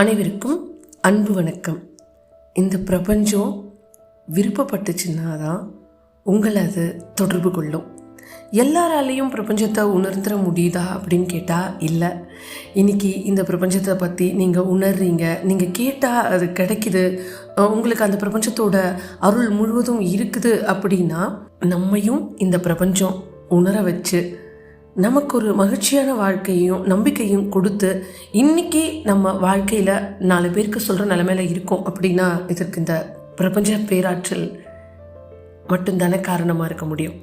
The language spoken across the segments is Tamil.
அனைவருக்கும் அன்பு வணக்கம். இந்த பிரபஞ்சம் விருப்பப்பட்டுச்சுன்னா தான் உங்களை அது தொடர்பு கொள்ளும். எல்லாராலேயும் பிரபஞ்சத்தை உணர்ந்துட முடியுதா அப்படின்னு கேட்டால் இல்லை. இன்னைக்கு இந்த பிரபஞ்சத்தை பற்றி நீங்கள் உணர்றீங்க நீங்கள் கேட்டால் அது கிடைக்குது. உங்களுக்கு அந்த பிரபஞ்சத்தோட அருள் முழுவதும் இருக்குது அப்படின்னா நம்மையும் இந்த பிரபஞ்சம் உணர வச்சு நமக்கு ஒரு மகிழ்ச்சியான வாழ்க்கையும் நம்பிக்கையும் கொடுத்து இன்னைக்கு நம்ம வாழ்க்கையில் நாலு பேருக்கு சொல்கிற நிலமையில இருக்கோம் அப்படின்னா இதற்கு இந்த பிரபஞ்ச பேராற்றல் மட்டும்தானே காரணமாக இருக்க முடியும்.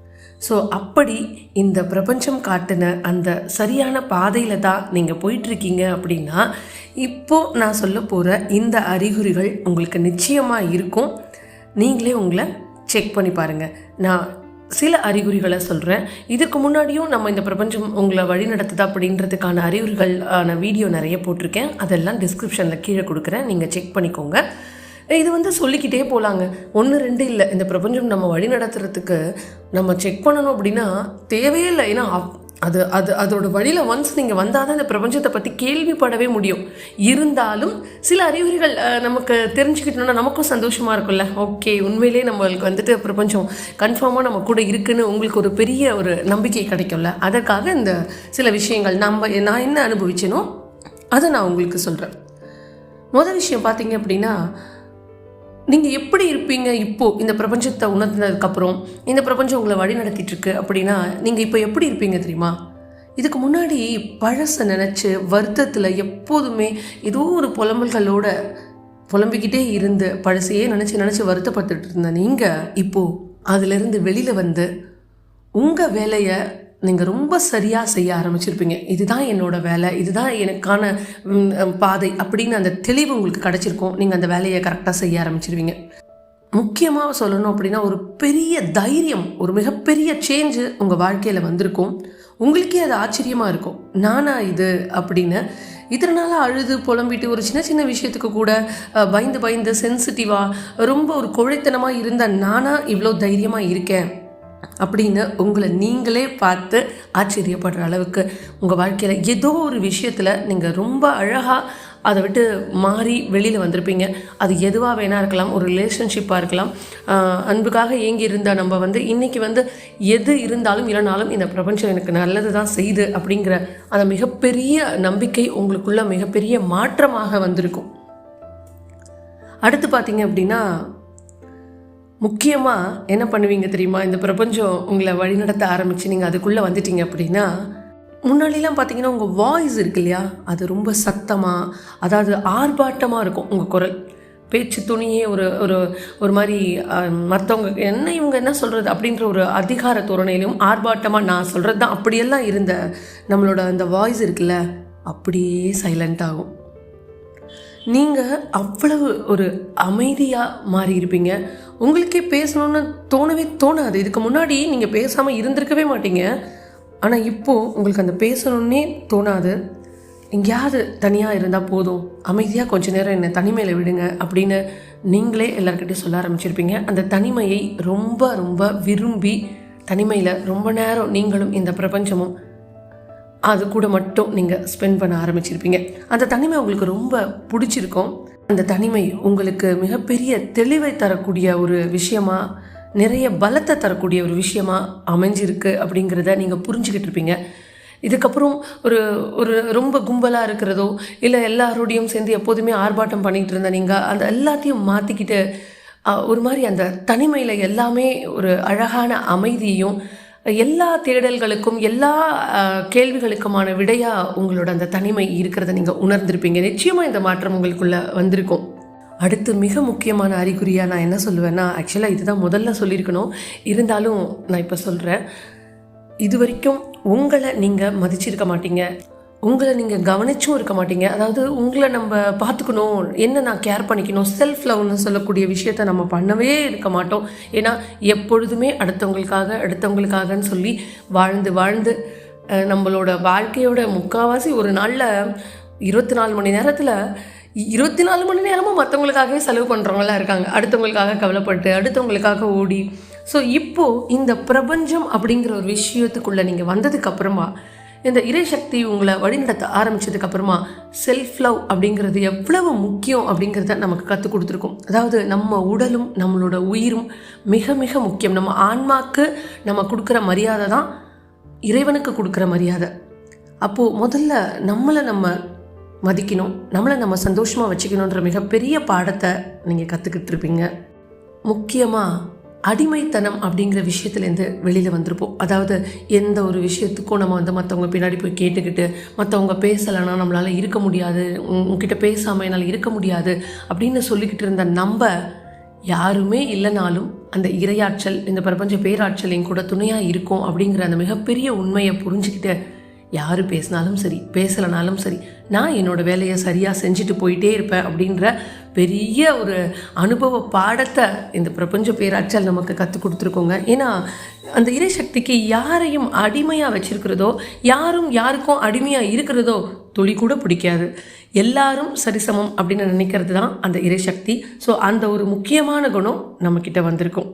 ஸோ அப்படி இந்த பிரபஞ்சம் காட்டின அந்த சரியான பாதையில் தான் நீங்கள் போயிட்டுருக்கீங்க அப்படின்னா இப்போது நான் சொல்ல போகிற இந்த அறிகுறிகள் உங்களுக்கு நிச்சயமாக இருக்கும். நீங்களே உங்களை செக் பண்ணி பாருங்கள் நான் சில அறிகுறிகளை சொல்கிறேன் இதுக்கு முன்னாடியும் நம்ம இந்த பிரபஞ்சம் உங்களை வழி நடத்துதா அப்படின்றதுக்கான அறிகுறிகளான வீடியோ நிறைய போட்டிருக்கேன். அதெல்லாம் டிஸ்கிரிப்ஷனில் கீழே கொடுக்குறேன். நீங்கள் செக் பண்ணிக்கோங்க. இது வந்து சொல்லிக்கிட்டே போகலாங்க ஒன்று ரெண்டு இல்லை. இந்த பிரபஞ்சம் நம்ம வழி நடத்துறதுக்கு நம்ம செக் பண்ணணும் அப்படின்னா தேவையே இல்லை. ஏன்னா அப்- அது அது அதோட வழியில் ஒன்ஸ் நீங்கள் வந்தால் தான் இந்த பிரபஞ்சத்தை பற்றி கேள்விப்படவே முடியும். இருந்தாலும் சில அறிகுறிகள் நமக்கு தெரிஞ்சுக்கிட்டோம்னா நமக்கும் சந்தோஷமாக இருக்கும்ல. ஓகே உண்மையிலே நம்மளுக்கு வந்துட்டு பிரபஞ்சம் கன்ஃபார்மாக நம்ம கூட இருக்குன்னு உங்களுக்கு ஒரு பெரிய ஒரு நம்பிக்கை கிடைக்கும்ல. அதற்காக இந்த சில விஷயங்கள் நம்ம நான் என்ன அனுபவிச்சேனோ அதை நான் உங்களுக்கு சொல்கிறேன் முதல் விஷயம் பார்த்தீங்க அப்படின்னா நீங்கள் எப்படி இருப்பீங்க இப்போது இந்த பிரபஞ்சத்தை உணர்ந்ததுக்கப்புறம் இந்த பிரபஞ்சம் உங்களை வழி நடத்திட்டுருக்கு அப்படின்னா நீங்கள் இப்போ எப்படி இருப்பீங்க தெரியுமா? இதுக்கு முன்னாடி பழசை நினச்சி வருத்தத்தில் எப்போதுமே ஏதோ ஒரு புலம்பல்களோட புலம்பிக்கிட்டே இருந்து பழசையே நினச்சி நினச்சி வருத்தப்பட்டுட்டு இருந்த நீங்கள் இப்போது அதிலிருந்து வெளியில் வந்து உங்கள் வேலையை நீங்கள் ரொம்ப சரியாக செய்ய ஆரம்பிச்சிருப்பீங்க. இதுதான் என்னோட வேலை இதுதான் எனக்கான பாதை அப்படின்னு அந்த தெளிவு உங்களுக்கு கிடச்சிருக்கும். நீங்கள் அந்த வேலையை கரெக்டாக செய்ய ஆரம்பிச்சிருவீங்க. முக்கியமாக சொல்லணும் அப்படின்னா ஒரு பெரிய தைரியம் ஒரு மிகப்பெரிய சேஞ்சு உங்கள் வாழ்க்கையில் வந்திருக்கும். உங்களுக்கே அது ஆச்சரியமாக இருக்கும். நானா இது அப்படின்னு. இதனால் அழுது புலம்பிட்டு ஒரு சின்ன சின்ன விஷயத்துக்கு கூட பயந்து பயந்து சென்சிட்டிவாக ரொம்ப ஒரு கொழைத்தனமாக இருந்த நானா இவ்வளோ தைரியமாக இருக்கேன். அப்படின்னு உங்களை நீங்களே பார்த்து ஆச்சரியப்படுற அளவுக்கு உங்கள் வாழ்க்கையில் ஏதோ ஒரு விஷயத்தில் நீங்கள் ரொம்ப அழகாக அதை விட்டு மாறி வெளியில் வந்திருப்பீங்க. அது எதுவாக வேணா இருக்கலாம் ஒரு ரிலேஷன்ஷிப்பாக இருக்கலாம். அன்புக்காக ஏங்கி இருந்தால் நம்ம வந்து இன்றைக்கி வந்து எது இருந்தாலும் இல்லைனாலும் இந்த பிரபஞ்சம் எனக்கு நல்லது தான் செய்யுது அப்படிங்கிற அந்த மிகப்பெரிய நம்பிக்கை உங்களுக்குள்ள மிகப்பெரிய மாற்றமாக வந்திருக்கும். அடுத்து பார்த்தீங்க அப்படின்னா முக்கியமாக என்ன பண்ணுவீங்க தெரியுமா? இந்த பிரபஞ்சம் உங்களை வழிநடத்த ஆரம்பித்து நீங்கள் அதுக்குள்ளே வந்துட்டீங்க அப்படின்னா முன்னாடிலாம் பார்த்தீங்கன்னா உங்கள் வாய்ஸ் இருக்கு இல்லையா? அது ரொம்ப சத்தமாக அதாவது ஆர்ப்பாட்டமாக இருக்கும். உங்கள் குரல். பேச்சு துணியே ஒரு ஒரு ஒரு மாதிரி மற்றவங்க என்ன இவங்க என்ன சொல்கிறது அப்படின்ற ஒரு அதிகார தோரணையிலும் ஆர்ப்பாட்டமாக நான் சொல்கிறது தான். அப்படியெல்லாம் இருந்த நம்மளோட அந்த வாய்ஸ் இருக்குல்ல அப்படியே சைலண்ட் ஆகும். நீங்கள் அவ்வளவு ஒரு அமைதியாக மாறி இருப்பீங்க உங்களுக்கே பேசணும்னு தோணவே தோணாது. இதுக்கு முன்னாடி நீங்கள் பேசாமல் இருந்திருக்கவே மாட்டீங்க. ஆனால் இப்போது உங்களுக்கு அந்த பேசணுன்னே தோணாது. எங்கேயாவது தனியாக இருந்தால் போதும். அமைதியாக கொஞ்ச நேரம் என்னை தனிமையில் விடுங்க அப்படின்னு நீங்களே எல்லாருக்கிட்டையும் சொல்ல ஆரம்பிச்சிருப்பீங்க. அந்த தனிமையை ரொம்ப ரொம்ப விரும்பி தனிமையில் ரொம்ப நேரம் நீங்களும் இந்த பிரபஞ்சமும் அது கூட மட்டும் நீங்கள் ஸ்பெண்ட் பண்ண ஆரம்பிச்சிருப்பீங்க. அந்த தனிமை உங்களுக்கு ரொம்ப பிடிச்சிருக்கும். அந்த தனிமை உங்களுக்கு மிகப்பெரிய தெளிவை தரக்கூடிய ஒரு விஷயமா நிறைய பலத்தை தரக்கூடிய ஒரு விஷயமா அமைஞ்சிருக்கு அப்படிங்கிறத நீங்கள் புரிஞ்சுக்கிட்டு இருப்பீங்க. இதுக்கப்புறம் ஒரு ஒரு ரொம்ப கும்பலாக இருக்கிறதோ இல்லை எல்லாரோடையும் சேர்ந்து எப்போதுமே ஆர்ப்பாட்டம் பண்ணிகிட்டு இருந்த நீங்கள் அந்த எல்லாத்தையும் மாற்றிக்கிட்டு ஒரு மாதிரி அந்த தனிமையில் எல்லாமே ஒரு அழகான அமைதியும் எல்லா தேடல்களுக்கும் எல்லா கேள்விகளுக்குமான விடையா உங்களோட அந்த தனிமை இருக்கிறத நீங்கள் உணர்ந்திருப்பீங்க. நிச்சயமாக இந்த மாற்றம் உங்களுக்குள்ள வந்திருக்கும். அடுத்து மிக முக்கியமான அறிகுறியாக நான் என்ன சொல்லுவேன்னா ஆக்சுவலாக இதுதான் முதல்ல சொல்லியிருக்கணும். இருந்தாலும் நான் இப்போ சொல்கிறேன் இது வரைக்கும் உங்களை நீங்கள் மதிச்சிருக்க மாட்டீங்க. உங்களை நீங்கள் கவனிச்சும் இருக்க மாட்டீங்க. அதாவது உங்களை நம்ம பார்த்துக்கணும் என்ன நான் கேர் பண்ணிக்கணும் செல்ஃப் லவ்னு சொல்லக்கூடிய விஷயத்த நம்ம பண்ணவே இருக்க மாட்டோம். ஏன்னா எப்பொழுதுமே அடுத்தவங்களுக்காக அடுத்தவங்களுக்காகன்னு சொல்லி வாழ்ந்து வாழ்ந்து நம்மளோட வாழ்க்கையோட முக்கால்வாசி ஒரு நாளில் இருபத்தி நாலு மணி நேரத்தில் இருபத்தி நாலு மணி நேரமும் மற்றவங்களுக்காகவே செலவு பண்ணுறவங்களாம் இருக்காங்க. அடுத்தவங்களுக்காக கவலைப்பட்டு அடுத்தவங்களுக்காக ஓடி. ஸோ இப்போது இந்த பிரபஞ்சம் அப்படிங்கிற ஒரு விஷயத்துக்குள்ளே நீங்கள் வந்ததுக்கப்புறமா இந்த இறைசக்தி உங்களை வழிநடத்த ஆரம்பித்ததுக்கப்புறமா செல்ஃப் லவ் அப்படிங்கிறது எவ்வளவு முக்கியம் அப்படிங்கிறத நமக்கு கற்றுக் கொடுத்துருக்கோம். அதாவது நம்ம உடலும் நம்மளோட உயிரும் மிக மிக முக்கியம். நம்ம ஆன்மாக்கு நம்ம கொடுக்குற மரியாதை தான் இறைவனுக்கு கொடுக்குற மரியாதை. அப்போது முதல்ல நம்மளை நம்ம மதிக்கணும். நம்மளை நம்ம சந்தோஷமாக வச்சுக்கணுன்ற மிகப்பெரிய பாடத்தை நீங்கள் கற்றுக்கிட்டு இருப்பீங்க முக்கியமாக அடிமைத்தனம் அப்படிங்கிற விஷயத்துலேருந்து வெளியில் வந்திருப்போம். அதாவது எந்த ஒரு விஷயத்துக்கும் நம்ம வந்து மற்றவங்க பின்னாடி போய் கேட்டுக்கிட்டு மற்றவங்க பேசலைன்னா நம்மளால் இருக்க முடியாது உன்- பேசாமல் என்னால் இருக்க முடியாது அப்படின்னு சொல்லிக்கிட்டு இருந்த நம்ம யாருமே இல்லைனாலும் அந்த இரையாற்றல் இந்த பிரபஞ்ச பேராற்றல் என் கூட துணையாக இருக்கும் அப்படிங்கிற அந்த மிகப்பெரிய உண்மையை புரிஞ்சுக்கிட்டு யார் பேசினாலும் சரி பேசலைனாலும் சரி நான் என்னோடய வேலையை சரியாக செஞ்சுட்டு போயிட்டே இருப்பேன் அப்படின்ற பெரிய ஒரு அனுபவ பாடத்தை இந்த பிரபஞ்ச பேராற்றல் நமக்கு கற்றுக் கொடுத்துருக்கோங்க. ஏன்னா அந்த இறைசக்திக்கு யாரையும் அடிமையாக வச்சிருக்கிறதோ யாரும் யாருக்கும் அடிமையாக இருக்கிறதோ துளி கூட பிடிக்காது. எல்லாரும் சரிசமம் அப்படின்னு நினைக்கிறது தான் அந்த இறைசக்தி. ஸோ அந்த ஒரு முக்கியமான குணம் நம்மக்கிட்ட வந்திருக்கும்.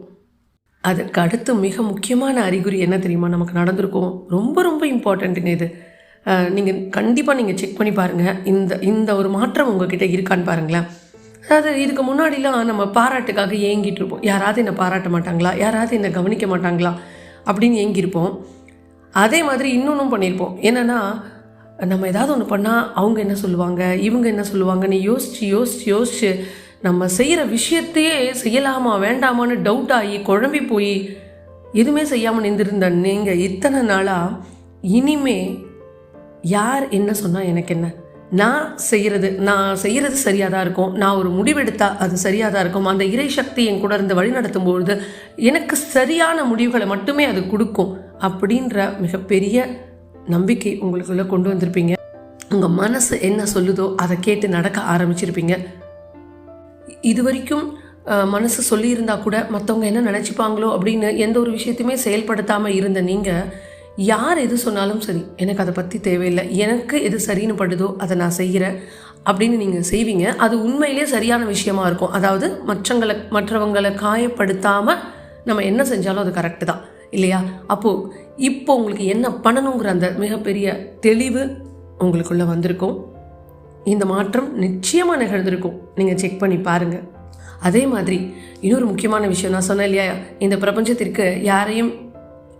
அதுக்கு அடுத்து மிக முக்கியமான அறிகுறி என்ன தெரியுமா? நமக்கு நடந்திருக்கும். ரொம்ப ரொம்ப இம்பார்ட்டண்ட்டுங்க இது. நீங்கள் கண்டிப்பாக நீங்கள் செக் பண்ணி பாருங்கள் இந்த இந்த ஒரு மாற்றம் உங்ககிட்ட இருக்கான்னு பாருங்களேன். அதாவது இதுக்கு முன்னாடிலாம் நம்ம பாராட்டுக்காக ஏங்கிட்டு இருப்போம் யாராவது என்னை பாராட்ட மாட்டாங்களா? யாராவது என்னை கவனிக்க மாட்டாங்களா? அப்படின்னு ஏங்கியிருப்போம். அதே மாதிரி இன்னொன்றும் பண்ணியிருப்போம். என்னென்னா நம்ம ஏதாவது ஒன்று பண்ணால் அவங்க என்ன சொல்லுவாங்க? இவங்க என்ன சொல்லுவாங்கன்னு யோசிச்சு யோசிச்சு யோசிச்சு நம்ம செய்கிற விஷயத்தையே செய்யலாமா வேண்டாமான்னு டவுட் ஆகி குழம்பி போய் எதுவுமே செய்யாமல் நின்றுருந்த நீங்கள் இத்தனை நாளாக இனிமே யார் என்ன சொன்னால் எனக்கு என்ன? நான் செய்கிறது நான் செய்கிறது சரியாக தான் இருக்கும். நான் ஒரு முடிவெடுத்தால் அது சரியாக தான் இருக்கும். அந்த இறை சக்தி என் கூட இருந்து வழி நடத்தும்பொழுது எனக்கு சரியான முடிவுகளை மட்டுமே அது கொடுக்கும் அப்படின்ற மிகப்பெரிய நம்பிக்கை உங்களுக்குள்ளே கொண்டு வந்திருப்பீங்க. உங்கள் மனசு என்ன சொல்லுதோ அதை கேட்டு நடக்க ஆரம்பிச்சிருப்பீங்க. இது வரைக்கும் மனசு சொல்லியிருந்தா கூட மற்றவங்க என்ன நினச்சிப்பாங்களோ அப்படின்னு எந்த ஒரு விஷயத்தையுமே செயல்படுத்தாமல் இருந்த நீங்கள் யார் எது சொன்னாலும் சரி எனக்கு அதை பற்றி தேவையில்லை எனக்கு எது சரின்னு படுதோ அதை நான் செய்கிறேன் அப்படின்னு நீங்கள் செய்வீங்க. அது உண்மையிலே சரியான விஷயமா இருக்கும். அதாவது மற்றங்களை மற்றவங்களை காயப்படுத்தாமல் நம்ம என்ன செஞ்சாலும் அது கரெக்டு தான் இல்லையா? அப்போது இப்போ உங்களுக்கு என்ன பண்ணணுங்கிற அந்த மிகப்பெரிய தெளிவு உங்களுக்குள்ளே வந்திருக்கும். இந்த மாற்றம் நிச்சயமாக நிகழ்ந்திருக்கும். நீங்கள் செக் பண்ணி பாருங்கள் அதே மாதிரி இன்னொரு முக்கியமான விஷயம் நான் சொன்னேன் இல்லையா? இந்த பிரபஞ்சத்திற்கு யாரையும்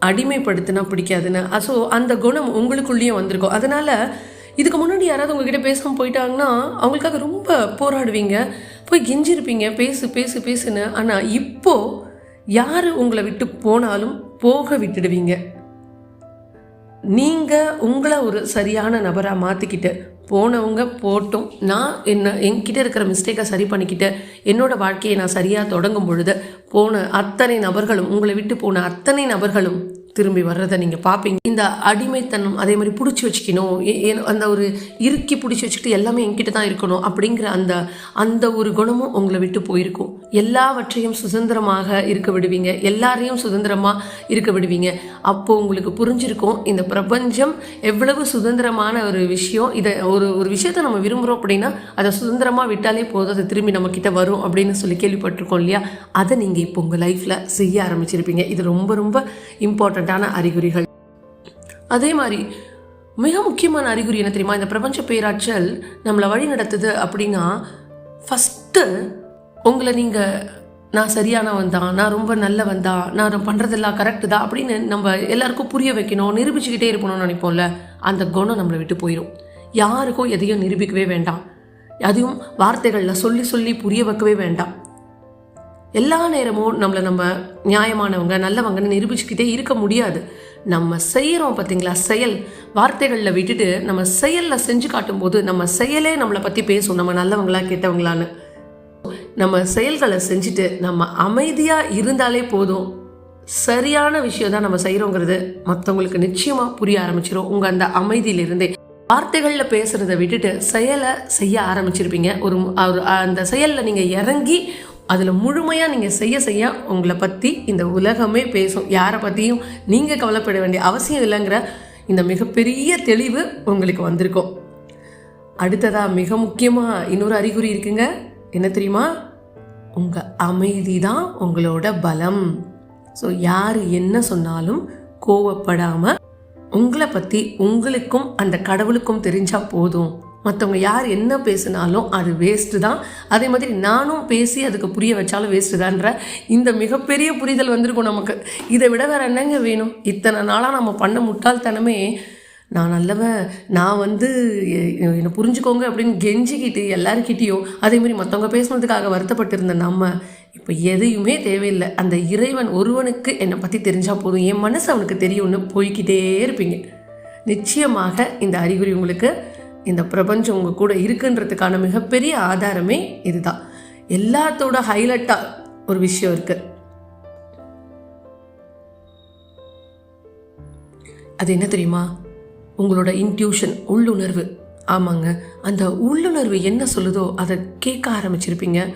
அடிமைப்படுத்தினா பிடிக்காதுன்னு. ஸோ அந்த குணம் உங்களுக்குள்ளேயும் வந்திருக்கும். அதனால் இதுக்கு முன்னாடி யாராவது உங்ககிட்ட பேசாமல் போயிட்டாங்கன்னா அவங்களுக்காக ரொம்ப போராடுவீங்க. போய் கெஞ்சிருப்பீங்க. பேசு பேசு பேசுன்னு. ஆனால் இப்போது யார் உங்களை விட்டு போனாலும் போக விட்டுடுவீங்க. நீங்கள் உங்களை ஒரு சரியான நபராக மாற்றிக்கிட்டு போனவங்க போட்டும். நான் என்ன என்கிட்ட இருக்கிற மிஸ்டேக்கை சரி பண்ணிக்கிட்டு என்னோடய வாழ்க்கையை நான் சரியாக தொடங்கும் பொழுது போன அத்தனை நபர்களும் உங்களை விட்டு போன அத்தனை நபர்களும் திரும்பி வர்றதை நீங்கள் பார்ப்பீங்க இந்த அடிமைத்தனம் அதே மாதிரி பிடிச்சி வச்சுக்கணும் ஏ- ஏ- அந்த ஒரு இறுக்கி பிடிச்சி வச்சுக்கிட்டு எல்லாமே என்கிட்ட தான் இருக்கணும் அப்படிங்கிற அந்த அந்த ஒரு குணமும் உங்களை விட்டு போயிருக்கும். எல்லாவற்றையும் சுதந்திரமாக இருக்க விடுவீங்க. எல்லாரையும் சுதந்திரமாக இருக்க விடுவீங்க. அப்போது உங்களுக்கு புரிஞ்சிருக்கும் இந்த பிரபஞ்சம் எவ்வளவு சுதந்திரமான ஒரு விஷயம். இதை ஒரு ஒரு விஷயத்தை நம்ம விரும்புகிறோம் அப்படின்னா அதை சுதந்திரமாக விட்டாலே போதும். அது திரும்பி நம்ம வரும் அப்படின்னு சொல்லி கேள்விப்பட்டிருக்கோம் இல்லையா? அதை நீங்கள் இப்போ உங்கள் லைஃப்பில் செய்ய ஆரம்பிச்சிருப்பீங்க. இது ரொம்ப ரொம்ப இம்பார்ட்டண்ட்டான அறிகுறிகள். அதே மாதிரி மிக முக்கியமான அறிகுறி என்ன தெரியுமா? இந்த பிரபஞ்ச பேராற்றல் நம்மளை வழி நடத்துது அப்படின்னா ஃபஸ்ட்டு உங்களை நீங்கள் நான் சரியானவன் தான் நான் ரொம்ப நல்லவன் தான் நான் பண்ணுறதெல்லாம் கரெக்டு தான் அப்படின்னு நம்ம எல்லாருக்கும் புரிய வைக்கணும் நிரூபிச்சுக்கிட்டே இருக்கணும்னு நினைப்போம்ல அந்த குணம் நம்மளை விட்டு போயிடும் யாருக்கும் எதையும் நிரூபிக்கவே வேண்டாம். அதையும் வார்த்தைகளில் சொல்லி சொல்லி புரிய வைக்கவே வேண்டாம். எல்லா நேரமும் நம்மளை நம்ம நியாயமானவங்க நல்லவங்கன்னு நிரூபிச்சுக்கிட்டே இருக்க முடியாது. நம்ம செய்கிறோம் பார்த்தீங்களா செயல். வார்த்தைகளில் விட்டுட்டு நம்ம செயலில் செஞ்சு காட்டும்போது நம்ம செயலே நம்மளை பற்றி பேசும். நம்ம நல்லவங்களா கெட்டவங்களான்னு. நம்ம செயல்களை செஞ்சுட்டு நம்ம அமைதியாக இருந்தாலே போதும். சரியான விஷயம் தான் நம்ம செய்கிறோங்கிறது மற்றவங்களுக்கு நிச்சயமாக புரிய ஆரம்பிச்சிடும் உங்கள் அந்த அமைதியிலிருந்தே வார்த்தைகளில் பேசுகிறத விட்டுட்டு செயலை செய்ய ஆரம்பிச்சிருப்பீங்க. ஒரு ஒரு அந்த செயலில் நீங்கள் இறங்கி அதில் முழுமையாக நீங்கள் செய்ய செய்ய உங்களை பற்றி இந்த உலகமே பேசும். யாரை பற்றியும் நீங்கள் கவலைப்பட வேண்டிய அவசியம் இல்லைங்கிற இந்த மிகப்பெரிய தெளிவு உங்களுக்கு வந்திருக்கும். அடுத்ததாக மிக முக்கியமாக இன்னொரு அறிகுறி இருக்குங்க. என்ன தெரியுமா? உங்கள் அமைதி தான் உங்களோட பலம். ஸோ யார் என்ன சொன்னாலும் கோவப்படாமல் உங்களை பற்றி உங்களுக்கும் அந்த கடவுளுக்கும் தெரிஞ்சால் போதும். மற்றவங்க யார் என்ன பேசினாலும் அது வேஸ்ட்டு தான். அதே மாதிரி நானும் பேசி அதுக்கு புரிய வச்சாலும் வேஸ்ட்டு தான்ற இந்த மிகப்பெரிய புரிதல் வந்திருக்கும் நமக்கு. இதை விட வேறு என்னங்க வேணும்? இத்தனை நாளாக நம்ம பண்ண முட்டாள்தனமே நான் நல்லவன் நான் வந்து என்னை புரிஞ்சுக்கோங்க அப்படின்னு கெஞ்சிக்கிட்டு எல்லாருக்கிட்டேயும் அதேமாதிரி மற்றவங்க பேசுனதுக்காக வருத்தப்பட்டிருந்த நம்ம இப்போ எதையுமே தேவையில்லை. அந்த இறைவன் ஒருவனுக்கு என்னை பற்றி தெரிஞ்சால் போதும். என் மனசு அவனுக்கு தெரியும்னு போய்க்கிட்டே இருப்பீங்க. நிச்சயமாக இந்த அறிகுறி உங்களுக்கு இந்த பிரபஞ்சம் உங்கள் கூட இருக்குன்றதுக்கான மிகப்பெரிய ஆதாரமே இதுதான். எல்லாத்தோட ஹைலைட்டாக ஒரு விஷயம் இருக்குது அது என்ன தெரியுமா? உங்களோட இன்ட்யூஷன் உள்ளுணர்வு. ஆமாங்க. அந்த உள்ளுணர்வு என்ன சொல்லுதோ அதை கேட்க ஆரம்பிச்சிருப்பீங்க.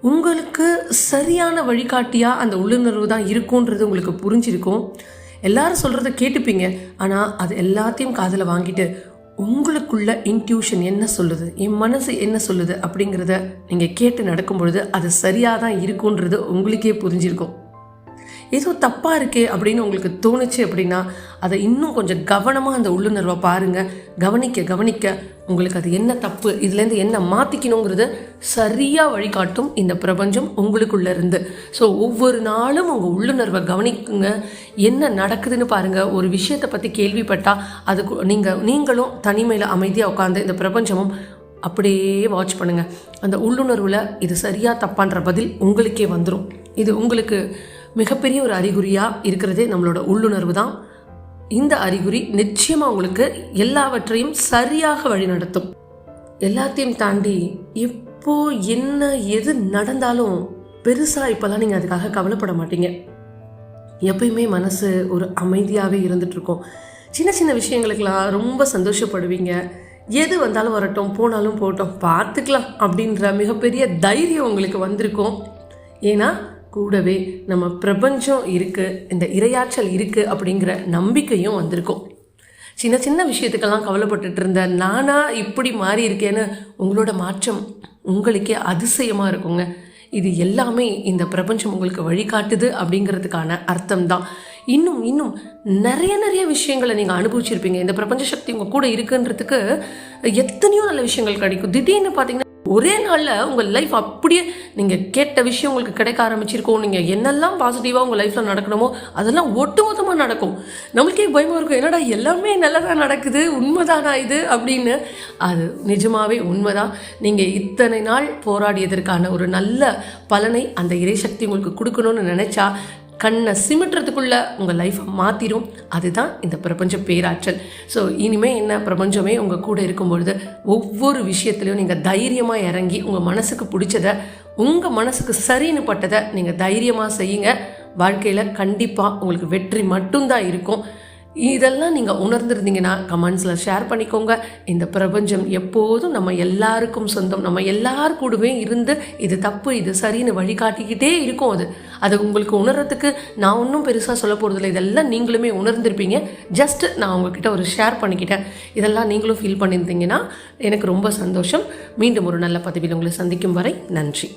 உங்களுக்கு சரியான வழிகாட்டியாக அந்த உள்ளுணர்வு தான் இருக்குன்றது உங்களுக்கு புரிஞ்சிருக்கும். எல்லாரும் சொல்கிறத கேட்டுப்பீங்க. ஆனால் அது எல்லாத்தையும் காதில் வாங்கிட்டு உங்களுக்குள்ள இன்ட்யூஷன் என்ன சொல்லுது என் மனசு என்ன சொல்லுது அப்படிங்கிறத நீங்கள் கேட்டு நடக்கும் பொழுது அது சரியாக தான் இருக்குன்றது உங்களுக்கே புரிஞ்சிருக்கும். ஏதோ தப்பாக இருக்கே அப்படின்னு உங்களுக்கு தோணுச்சு அப்படின்னா அதை இன்னும் கொஞ்சம் கவனமாக அந்த உள்ளுணர்வை பாருங்கள் கவனிக்க கவனிக்க உங்களுக்கு அது என்ன தப்பு இதுலேருந்து என்ன மாற்றிக்கணுங்கிறது சரியாக வழிகாட்டும் இந்த பிரபஞ்சம் உங்களுக்குள்ளேருந்து ஸோ ஒவ்வொரு நாளும் உங்கள் உள்ளுணர்வை கவனிக்குங்க. என்ன நடக்குதுன்னு பாருங்கள் ஒரு விஷயத்தை பற்றி கேள்விப்பட்டால் அதுக்கு நீங்கள் நீங்களும் தனிமையில் அமைதியாக உட்காந்து இந்த பிரபஞ்சமும் அப்படியே வாட்ச் பண்ணுங்கள் அந்த உள்ளுணர்வில் இது சரியாக தப்பான்ற பதில் உங்களுக்கே வந்துடும் இது உங்களுக்கு மிகப்பெரிய ஒரு அறிகுறியாக இருக்கிறதே நம்மளோட உள்ளுணர்வு தான். இந்த அறிகுறி நிச்சயமாக உங்களுக்கு எல்லாவற்றையும் சரியாக வழிநடத்தும் எல்லாத்தையும் தாண்டி எப்போ என்ன எது நடந்தாலும் பெருசாக இப்போல்லாம் நீங்கள் அதுக்காக கவலைப்பட மாட்டீங்க. எப்பயுமே மனசு ஒரு அமைதியாகவே இருந்துகிட்ருக்கும் சின்ன சின்ன விஷயங்களுக்கெல்லாம் ரொம்ப சந்தோஷப்படுவீங்க. எது வந்தாலும் வரட்டும் போனாலும் போகட்டும் பார்த்துக்கலாம் அப்படின்ற மிகப்பெரிய தைரியம் உங்களுக்கு வந்திருக்கும். ஏன்னா கூடவே நம்ம பிரபஞ்சம் இருக்குது இந்த இரையாற்றல் இருக்குது அப்படிங்கிற நம்பிக்கையும் வந்திருக்கும். சின்ன சின்ன விஷயத்துக்கெல்லாம் கவலைப்பட்டுட்டு இருந்த நானாக இப்படி மாறி இருக்கேன்னு உங்களோட மாற்றம் உங்களுக்கே அதிசயமாக இருக்குங்க. இது எல்லாமே இந்த பிரபஞ்சம் உங்களுக்கு வழிகாட்டுது அப்படிங்கிறதுக்கான அர்த்தம் தான் இன்னும் இன்னும் நிறைய நிறைய விஷயங்களை நீங்கள் அனுபவிச்சிருப்பீங்க. இந்த பிரபஞ்ச சக்தி உங்கள் கூட இருக்குன்றதுக்கு எத்தனையோ நல்ல விஷயங்கள் கிடைக்கும். திடீர்னு பார்த்தீங்கன்னா ஒரே நாளில் உங்கள் லைஃப் அப்படியே நீங்கள் கேட்ட விஷயம் உங்களுக்கு கிடைக்க ஆரம்பிச்சிருக்கோம் நீங்கள் என்னெல்லாம் பாசிட்டிவாக உங்கள் லைஃப்பில் நடக்கணுமோ அதெல்லாம் ஒட்டுமொத்தமாக நடக்கும். நம்மளுக்கே பயமாக இருக்கும் என்னடா எல்லாமே நல்லதாக நடக்குது உண்மைதானா இது அப்படின்னு. அது நிஜமாகவே உண்மைதான். நீங்கள் இத்தனை நாள் போராடியதற்கான ஒரு நல்ல பலனை அந்த இறைசக்தி உங்களுக்கு கொடுக்கணும்னு நினச்சா கண்ணை சிமிட்டுறதுக்குள்ள உங்கள் லைஃப்பை மாற்றிடும் அதுதான் இந்த பிரபஞ்ச பேராற்றல். ஸோ இனிமேல் என்ன பிரபஞ்சமே உங்கள் கூட இருக்கும்பொழுது ஒவ்வொரு விஷயத்துலையும் நீங்கள் தைரியமாக இறங்கி உங்கள் மனசுக்கு பிடிச்சத உங்கள் மனசுக்கு சரின்னு பட்டதை நீங்கள் தைரியமாக செய்யுங்க. வாழ்க்கையில் கண்டிப்பாக உங்களுக்கு வெற்றி மட்டும்தான் இருக்கும். இதெல்லாம் நீங்கள் உணர்ந்திருந்தீங்கன்னா கமெண்ட்ஸில் ஷேர் பண்ணிக்கோங்க. இந்த பிரபஞ்சம் எப்போதும் நம்ம எல்லாருக்கும் சொந்தம். நம்ம எல்லார் கூடவே இருந்து இது தப்பு இது சரின்னு வழிகாட்டிக்கிட்டே இருக்கும் அது. அது உங்களுக்கு உணர்றதுக்கு நான் ஒன்றும் பெருசாக சொல்ல போகிறதில்ல இதெல்லாம் நீங்களுமே உணர்ந்திருப்பீங்க. ஜஸ்ட் நான் உங்ககிட்ட ஒரு ஷேர் பண்ணிக்கிட்டேன். இதெல்லாம் நீங்களும் ஃபீல் பண்ணியிருந்தீங்கன்னா எனக்கு ரொம்ப சந்தோஷம். மீண்டும் ஒரு நல்ல பதவியில் உங்களை சந்திக்கும் வரை நன்றி.